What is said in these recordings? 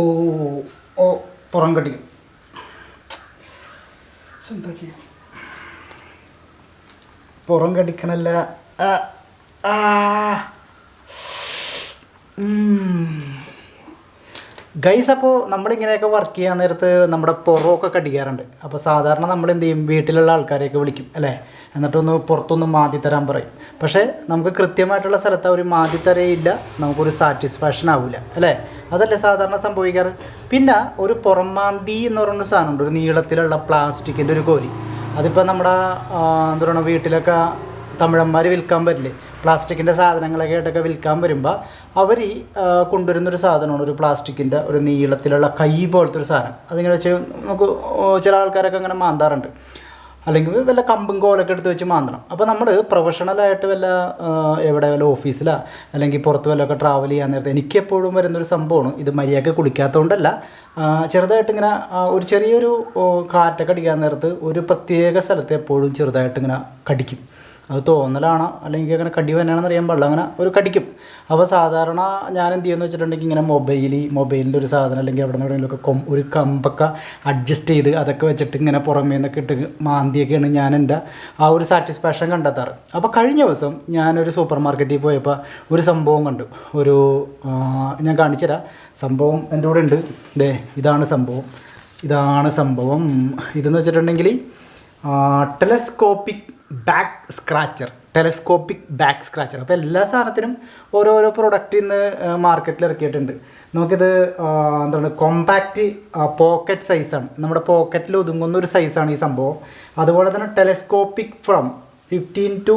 ഓ ഓ പുറം കടി എന്താ ചെയ്യാം? പുറം കടിക്കണല്ല. ഗൈസ് അപ്പോൾ നമ്മളിങ്ങനെയൊക്കെ വർക്ക് ചെയ്യാൻ നേരത്ത് നമ്മുടെ പുറമൊക്കെ കടിക്കാറുണ്ട്. അപ്പോൾ സാധാരണ നമ്മൾ എന്ത് ചെയ്യും വീട്ടിലുള്ള ആൾക്കാരെയൊക്കെ വിളിക്കും അല്ലേ? എന്നിട്ടൊന്ന് പുറത്തൊന്ന് മാതി തരാൻ പറയും. പക്ഷേ നമുക്ക് കൃത്യമായിട്ടുള്ള സ്ഥലത്ത് അവർ മാതി തരയില്ല. നമുക്കൊരു സാറ്റിസ്ഫാക്ഷൻ ആവില്ല അല്ലേ? അതല്ലേ സാധാരണ സംഭവിക്കാറ്? പിന്നെ ഒരു പുറമാന്തി എന്ന് പറയുന്ന സാധനമുണ്ട് ഒരു നീളത്തിലുള്ള പ്ലാസ്റ്റിക്കിന്റെ ഒരു കോലി അതിപ്പോൾ നമ്മുടെ എന്താ പറയുക വീട്ടിലൊക്കെ തമിഴന്മാർ വിൽക്കാൻ വരില്ലേ? പ്ലാസ്റ്റിക്കിന്റെ സാധനങ്ങളൊക്കെ ആയിട്ടൊക്കെ വിൽക്കാൻ വരുമ്പോൾ അവർ കൊണ്ടുവരുന്നൊരു സാധനമാണ് ഒരു പ്ലാസ്റ്റിക്കിന്റെ ഒരു നീളത്തിലുള്ള കൈ പോലത്തെ ഒരു സാധനം. അതിങ്ങനെ വെച്ച് നമുക്ക് ചില ആൾക്കാരൊക്കെ അങ്ങനെ മാന്താറുണ്ട്. അല്ലെങ്കിൽ വല്ല കമ്പും കോലൊക്കെ എടുത്ത് വെച്ച് മാന്തണം. അപ്പോൾ നമ്മൾ പ്രൊഫഷണലായിട്ട് വല്ല എവിടെ വല്ല ഓഫീസിലാ അല്ലെങ്കിൽ പുറത്ത് വല്ലതൊക്കെ ട്രാവൽ ചെയ്യാൻ നേരത്തെ എനിക്കെപ്പോഴും വരുന്നൊരു സംഭവമാണ്. ഇത് മര്യാദയ്ക്ക് കുളിക്കാത്തതുകൊണ്ടല്ല ചെറുതായിട്ട് ഇങ്ങനെ ഒരു ചെറിയൊരു കാറ്റൊക്കെ അടിക്കാൻ നേരത്ത് ഒരു പ്രത്യേക സ്ഥലത്ത് എപ്പോഴും ചെറുതായിട്ട് ഇങ്ങനെ കടിക്കും. അത് തോന്നലാണോ. അല്ലെങ്കിൽ അങ്ങനെ കടി തന്നെയാണെന്ന് അറിയാൻ പാടില്ല. അങ്ങനെ ഒരു കടിക്കും. അപ്പോൾ സാധാരണ ഞാൻ എന്ത് ചെയ്യുമെന്ന് വെച്ചിട്ടുണ്ടെങ്കിൽ ഇങ്ങനെ മൊബൈൽ മൊബൈലിന്റെ ഒരു സാധനം അല്ലെങ്കിൽ അവിടെ നിന്ന് കൊം ഒരു കമ്പൊക്കെ അഡ്ജസ്റ്റ് ചെയ്ത് അതൊക്കെ വെച്ചിട്ട് ഇങ്ങനെ പുറമേ നിന്നൊക്കെ ഇട്ട് മാന്തിയൊക്കെയാണ് ഞാൻ എന്റെ ആ ഒരു സാറ്റിസ്ഫാക്ഷൻ കണ്ടെത്താറ്. അപ്പോൾ കഴിഞ്ഞ ദിവസം ഞാനൊരു സൂപ്പർ മാർക്കറ്റിൽ പോയപ്പോൾ ഒരു സംഭവം കണ്ടു. ഒരു ഞാൻ കാണിച്ചു തരാം. സംഭവം എന്റെ കൂടെ ഉണ്ട്. ദേ ഇതാണ് സംഭവം. ഇതാണ് സംഭവം. ഇതെന്ന് വെച്ചിട്ടുണ്ടെങ്കിൽ telescopic back scratcher telescopic back scratcher അപ്പോൾ എല്ലാ സാധനത്തിനും ഓരോരോ പ്രൊഡക്റ്റ് ഇന്ന് മാർക്കറ്റിൽ ഇറക്കിയിട്ടുണ്ട്. നമുക്കിത് എന്താണ് കോമ്പാക്റ്റ് പോക്കറ്റ് സൈസാണ് നമ്മുടെ പോക്കറ്റിൽ ഒതുങ്ങുന്ന ഒരു സൈസാണ് ഈ സംഭവം. അതുപോലെ തന്നെ telescopic from fifteen to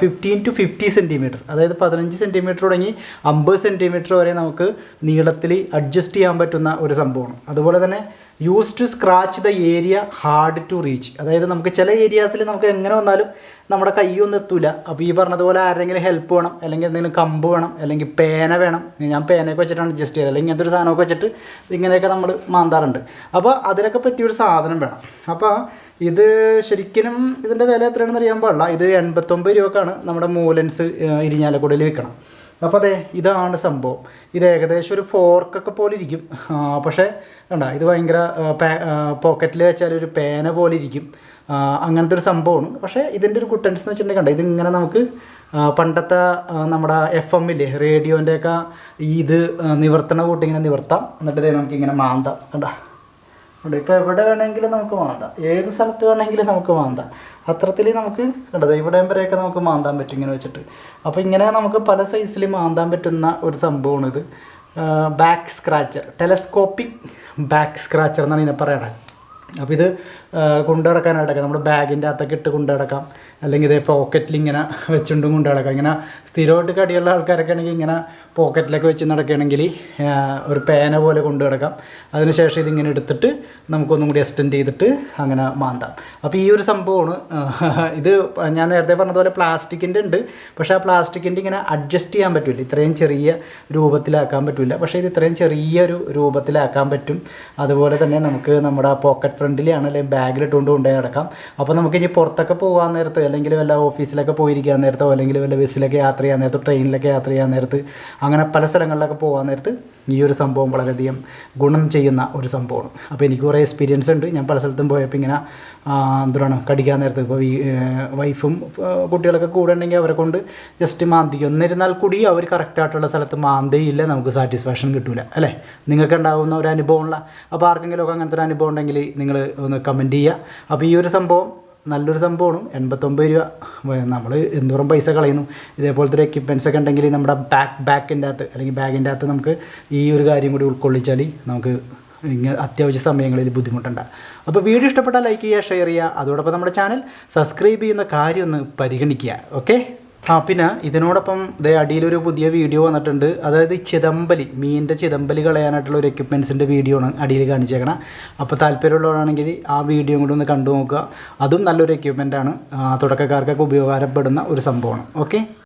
fifteen to fifty centimetre അതായത് പതിനഞ്ച് സെന്റിമീറ്റർ തുടങ്ങി അമ്പത് സെന്റിമീറ്റർ വരെ നമുക്ക് നീളത്തിൽ അഡ്ജസ്റ്റ് ചെയ്യാൻ പറ്റുന്ന ഒരു സംഭവമാണ്. അതുപോലെ തന്നെ use to scratch the area hard to reach അതായത് നമുക്ക് ചില ഏരിയാസിൽ നമുക്ക് എങ്ങനെ വന്നാലും നമ്മുടെ കൈയൊന്നും എത്തൂല. അപ്പോൾ ഈ പറഞ്ഞതുപോലെ ആരെങ്കിലും ഹെൽപ്പ് വേണം അല്ലെങ്കിൽ എന്തെങ്കിലും കമ്പ് വേണം അല്ലെങ്കിൽ പേന വേണം. ഞാൻ പേനയൊക്കെ വെച്ചിട്ടാണ് അഡ്ജസ്റ്റ് ചെയ്യുക അല്ലെങ്കിൽ ഇങ്ങനത്തെ ഒരു സാധനമൊക്കെ വെച്ചിട്ട് ഇങ്ങനെയൊക്കെ നമ്മൾ മാന്താറുണ്ട്. അപ്പോൾ അതിനൊക്കെ പറ്റിയൊരു സാധനം വേണം. അപ്പോൾ ഇത് ശരിക്കും ഇതിന്റെ വില എത്രയാണെന്ന് അറിയാൻ പാടില്ല. ഇത് എൺപത്തൊമ്പത് രൂപക്കാണ് നമ്മുടെ മൂലൻസ് ഇരിഞ്ഞാലക്കുടയിൽ വിൽക്കണം അപ്പോൾ അതെ ഇതാണ് സംഭവം. ഇത് ഏകദേശം ഒരു ഫോർക്കൊക്കെ പോലെ ഇരിക്കും. പക്ഷേ വേണ്ട ഇത് ഭയങ്കര പോക്കറ്റിൽ വെച്ചാൽ ഒരു പേന പോലെ ഇരിക്കും. അങ്ങനത്തെ ഒരു സംഭവമാണ്. പക്ഷേ ഇതിന്റെ ഒരു കുട്ടൻസ് എന്ന് വെച്ചിട്ടുണ്ടെങ്കിൽ കണ്ട ഇതിങ്ങനെ നമുക്ക് പണ്ടത്തെ നമ്മുടെ എഫ് എം എമ്മില്ലേ റേഡിയോന്റെയൊക്കെ ഇത് നിവർത്തണ കൂട്ടി ഇങ്ങനെ നിവർത്താം. എന്നിട്ട് നമുക്ക് ഇങ്ങനെ മാന്താം. കണ്ട? ഉണ്ട്. ഇപ്പോൾ എവിടെ വേണമെങ്കിലും നമുക്ക് മാന്താം ഏത് സ്ഥലത്ത് വേണമെങ്കിലും നമുക്ക് മാന്താം അത്രത്തിൽ നമുക്ക് കണ്ടത് ഇവിടെയും വരെയൊക്കെ നമുക്ക് മാന്താൻ പറ്റും ഇങ്ങനെ വെച്ചിട്ട്. അപ്പോൾ ഇങ്ങനെ നമുക്ക് പല സൈസിൽ മാന്താൻ പറ്റുന്ന ഒരു സംഭവമാണ് ഇത്. Back scratcher telescopic back scratcher എന്നാണ് ഇതിനെ പറയണത്. അപ്പോൾ ഇത് കൊണ്ടു നടക്കാനായിട്ടൊക്കെ നമ്മുടെ ബാഗിന്റെ അകത്തൊക്കെ ഇട്ട് കൊണ്ടു നടക്കാം അല്ലെങ്കിൽ ഇതേ പോക്കറ്റിൽ ഇങ്ങനെ വെച്ചുകൊണ്ടും കൊണ്ടു നടക്കാം ഇങ്ങനെ സ്ഥിരമായിട്ട് കടിയുള്ള ആൾക്കാരൊക്കെ ആണെങ്കിൽ ഇങ്ങനെ പോക്കറ്റിലൊക്കെ വെച്ച് നടക്കുകയാണെങ്കിൽ ഒരു പേന പോലെ കൊണ്ടു നടക്കാം അതിനുശേഷം ഇതിങ്ങനെ എടുത്തിട്ട് നമുക്കൊന്നും കൂടി എക്സ്റ്റെൻഡ് ചെയ്തിട്ട് അങ്ങനെ മാന്താം. അപ്പോൾ ഈ ഒരു സംഭവമാണ്. ഇത് ഞാൻ നേരത്തെ പറഞ്ഞതുപോലെ പ്ലാസ്റ്റിക്കിന്റെ ഉണ്ട്. പക്ഷേ ആ പ്ലാസ്റ്റിക്കിന്റെ ഇങ്ങനെ അഡ്ജസ്റ്റ് ചെയ്യാൻ പറ്റില്ല. ഇത്രയും ചെറിയ രൂപത്തിലാക്കാൻ പറ്റില്ല. പക്ഷേ ഇത് ഇത്രയും ചെറിയൊരു രൂപത്തിലാക്കാൻ പറ്റും. അതുപോലെ തന്നെ നമുക്ക് നമ്മുടെ പോക്കറ്റ് ഫ്രണ്ടിലാണ് അല്ലെങ്കിൽ ബാഗിലിട്ടുകൊണ്ട് കൊണ്ടുപോയി നടക്കാം. അപ്പോൾ നമുക്ക് ഇനി പുറത്തൊക്കെ പോകാൻ നേരത്ത് അല്ലെങ്കിൽ വല്ല ഓഫീസിലൊക്കെ പോയിരിക്കാൻ നേരത്തോ അല്ലെങ്കിൽ വല്ല ബസ്സിലൊക്കെ യാത്ര ചെയ്യാൻ നേരത്തോ ട്രെയിനിലൊക്കെ യാത്ര ചെയ്യാൻ നേരത്ത് അങ്ങനെ പല സ്ഥലങ്ങളിലൊക്കെ പോകാൻ നേരത്ത് ഈ ഒരു സംഭവം വളരെയധികം ഗുണം ചെയ്യുന്ന ഒരു സംഭവമാണ്. അപ്പോൾ എനിക്ക് കുറേ എക്സ്പീരിയൻസ് ഉണ്ട്. ഞാൻ പല സ്ഥലത്തും പോയപ്പോൾ ഇങ്ങനെ എന്തുവാണ് കടിക്കാൻ നേരത്ത് ഇപ്പോൾ വൈഫും കുട്ടികളൊക്കെ കൂടെ ഉണ്ടെങ്കിൽ അവരെ കൊണ്ട് ജസ്റ്റ് മാന്തിക്കും എന്നിരുന്നാൽ കൂടി അവർ കറക്റ്റായിട്ടുള്ള സ്ഥലത്ത് മാന്തയില്ല നമുക്ക് സാറ്റിസ്ഫാക്ഷൻ കിട്ടില്ല അല്ലേ? നിങ്ങൾക്ക് ഉണ്ടാകുന്ന ഒരു അനുഭവമുള്ള അപ്പോൾ ആർക്കെങ്കിലുമൊക്കെ അങ്ങനത്തെ ഒരു അനുഭവം ഉണ്ടെങ്കിൽ നിങ്ങൾ ഒന്ന് കമന്റ് ചെയ്യുക അപ്പോൾ ഈ ഒരു സംഭവം നല്ലൊരു സംഭവമാണ്. എൺപത്തൊമ്പത് രൂപ. നമ്മൾ എന്തോറും പൈസ കളയുന്നു. ഇതേപോലത്തെ ഒരു എക്യുപ്മെന്റ്സ് ഒക്കെ ഉണ്ടെങ്കിൽ നമ്മുടെ ബാക്ക് ബാക്കിന്റെ അകത്ത് അല്ലെങ്കിൽ ബാഗിന്റെ അകത്ത് നമുക്ക് ഈ ഒരു കാര്യം കൂടി ഉൾക്കൊള്ളിച്ചാൽ നമുക്ക് ഇങ്ങനെ അത്യാവശ്യ സമയങ്ങളിൽ ബുദ്ധിമുട്ടുണ്ട്. അപ്പോൾ വീഡിയോ ഇഷ്ടപ്പെട്ടാൽ ലൈക്ക് ചെയ്യുക ഷെയർ ചെയ്യുക. അതോടൊപ്പം നമ്മുടെ ചാനൽ സബ്സ്ക്രൈബ് ചെയ്യുന്ന കാര്യം ഒന്ന് പരിഗണിക്കുക. ഓക്കെ ആ പിന്നെ ഇതിനോടൊപ്പം ദേ അടിയിലൊരു പുതിയ വീഡിയോ വന്നിട്ടുണ്ട്. അതായത് ചിതമ്പലി മീനിന്റെ ചിതമ്പലി കളയാനായിട്ടുള്ള ഒരു എക്യുപ്മെൻസിന്റെ വീഡിയോ ആണ് അടിയിൽ കാണിച്ചേക്കണം. അപ്പോൾ താല്പര്യമുള്ളവരാണെങ്കിൽ ആ വീഡിയോ കൂടി ഒന്ന് കണ്ടു നോക്കുക. അതും നല്ലൊരു എക്യുപ്മെന്റ് ആണ്. തുടക്കക്കാർക്കൊക്കെ ഉപയോഗപ്പെടുന്ന ഒരു സംഭവമാണ്. ഓക്കെ